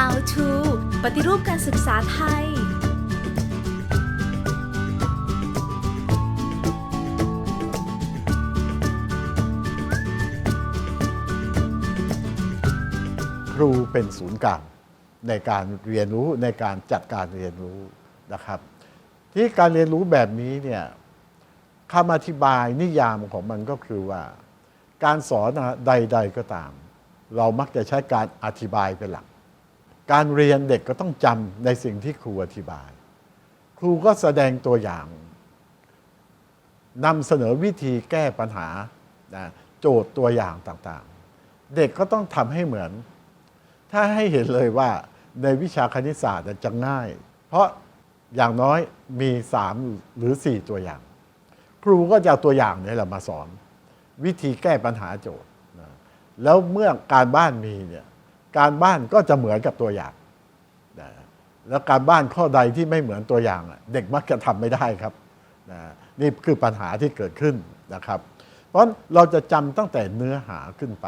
How to ปฏิรูปการศึกษาไทย ครูเป็นศูนย์กลางในการเรียนรู้ในการจัดการเรียนรู้นะครับ ที่การเรียนรู้แบบนี้เนี่ยคำอธิบายนิยามของมันก็คือว่า การสอนใด ๆก็ตาม เรามักจะใช้การอธิบายเป็นหลัก การเรียนเด็กก็ต้องจำในสิ่งที่ครูอธิบาย ครูก็แสดงตัวอย่างนำเสนอวิธีแก้ปัญหานะโจทย์ตัวอย่างต่างๆ เด็กก็ต้องทำให้เหมือน ถ้าให้เห็นเลยว่าในวิชาคณิตศาสตร์จะง่าย เพราะอย่างน้อยมี 3 หรือ 4 ตัวอย่าง ครูก็จะเอาตัวอย่างนี้แหละมาสอน วิธีแก้ปัญหาโจทย์ แล้วเมื่อการบ้านมีเนี่ย การบ้านก็จะเหมือนกับตัวอย่าง แล้วการบ้านข้อใดที่ไม่เหมือนตัวอย่าง เด็กมักจะทำไม่ได้ครับ นี่คือปัญหาที่เกิดขึ้นนะครับ เพราะเราจะจำตั้งแต่เนื้อหาขึ้นไป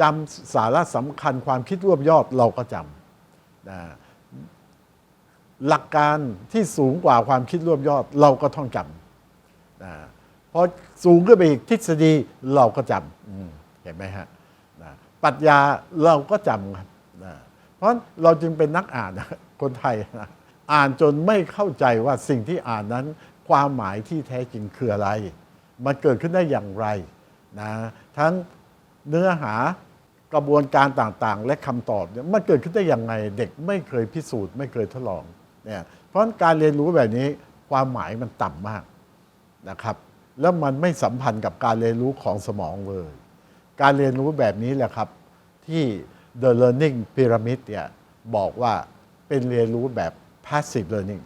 จำสาระสำคัญความคิดรวบยอดเราก็จำหลักการที่สูงกว่าความคิดรวบยอดเราก็ท่องจำพอสูงขึ้นไปอีกทฤษฎีเราก็จำเห็นไหมฮะนะ ปรัชญาเราก็จำครับนะเพราะเราจึงเป็นนักอ่านนะคนไทยนะอ่านจนไม่เข้าใจว่าสิ่งที่อ่านนั้น ความหมายที่แท้จริงคืออะไร มันเกิดขึ้นได้อย่างไรนะทั้งเนื้อหากระบวนการต่างๆ และคำตอบเนี่ยมันเกิดขึ้นได้อย่างไงเด็กไม่เคยพิสูจน์ ไม่เคยทดลองเนี่ยเพราะฉะนั้นการเรียนรู้แบบนี้ความหมายมันต่ำมากนะครับ แล้วมันไม่สัมพันธ์กับการเรียนรู้ของสมองเลย การเรียนรู้แบบนี้แหละครับ ที่ The Learning Pyramid เนี่ยบอกว่าเป็นเรียนรู้แบบ passive learning